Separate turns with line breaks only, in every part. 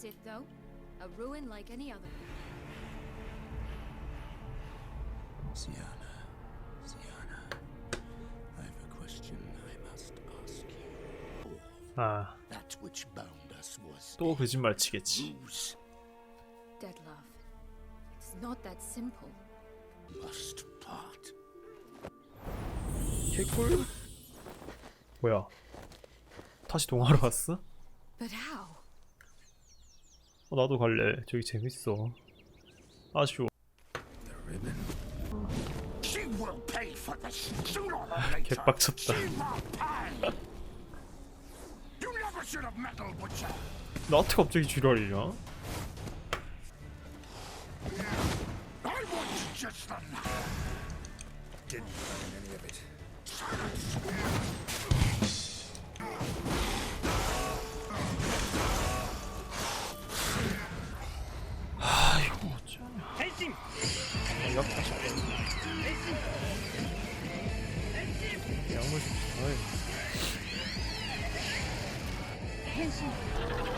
Is it, though? A ruin like any other.
Sienna, Sienna, I have a question I must ask you.
아,
That which bound us was
또 거짓말 치겠지.
ruse.
Dead love. It's not that simple.
Must part.
개꿀. 뭐야? 다시 동화로 왔어?
But how?
어, 나도 갈래. 저기 재밌어. 아쉬워. 개빡쳤다. 나한테 갑자기 지랄이냐?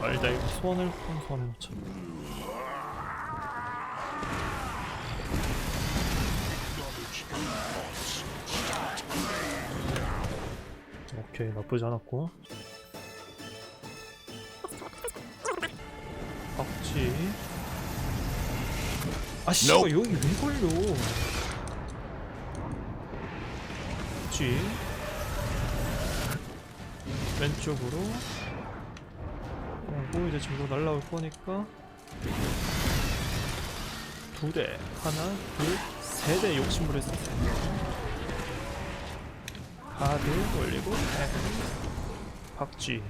아니다 이거 소원을 푼 소원을 못 찾. 오케이 나쁘지 않았고. 박지. 아 씨, 여기 왜 걸려? 쥐 왼쪽으로. 하고 이제 전부 날라올 거니까 두 대 하나 둘세 대 욕심부를 썼어 카드 올리고 네. 박쥐.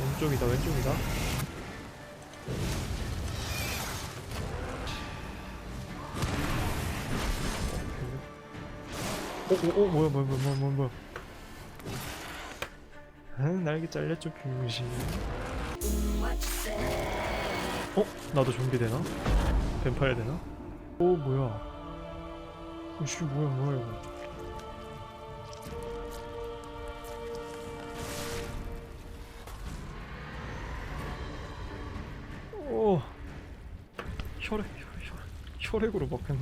왼쪽이다 왼쪽이다. 오오오 뭐야 뭐야 뭐야 뭐야 뭐야 응 날개 잘렸죠 병신 어? 나도 좀비 되나? 뱀파이어 되나? 오 뭐야? 이씨 뭐야 뭐야 이거. 오 혈액 혈액 혈액 혈액으로 먹혔나?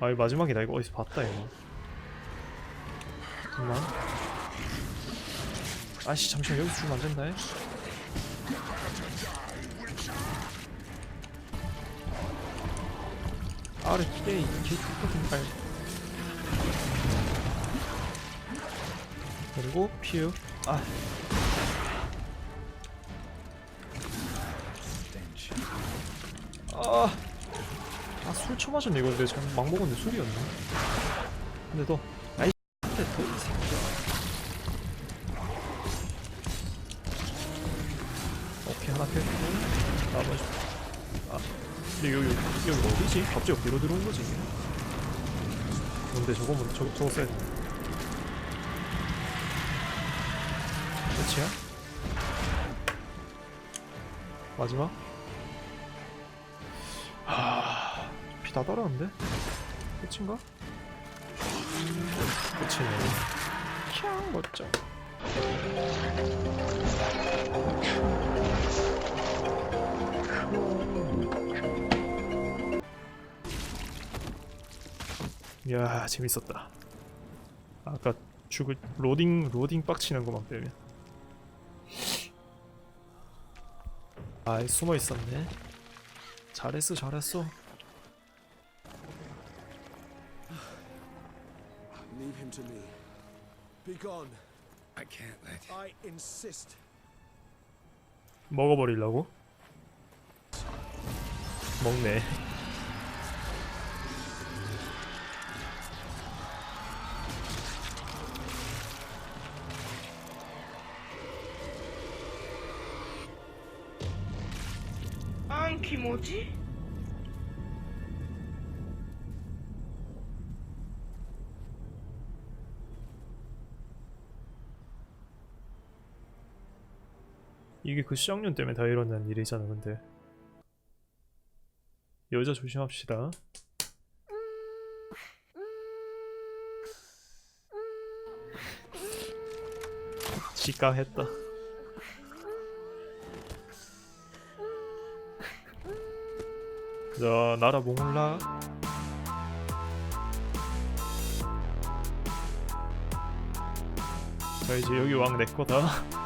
아 이거 마지막이다. 이거 어디서 봤다 이거 잠깐만 아씨 잠시만 여기서 죽으면 안 된다 해. 아래 끼에 이 개 똑같은 발 그리고 피우 아 아, 아, 술 처마셨네, 이거. 내가 잘못 막 먹었는데 술이었네. 근데 너, 오케이, 하나 펴고, 나머지. 아, 근데 여기, 여기, 여기 어디지? 갑자기 어디로 들어온 거지? 뭔데, 저거, 뭐, 저거, 저거 돼. 끝이야? 마지막? 피다 달았는데? 끝인가? 끝이네. 캬, 멋져. 이야, 재밌었다. 아까 죽을 로딩 로딩 빡치는 것만 빼면. 아이 숨어 있었네. 잘했어, 잘했어.
To me. Be gone.
I can't let.
I insist.
먹어버리려고? 먹네.
안키 뭐지?
이게 그 시작년 때문에 다 일어난 일이잖아 근데. 여자 조심합시다. 지가했다. 자 나라 몰라. 자 이제 여기 왕 내꺼다.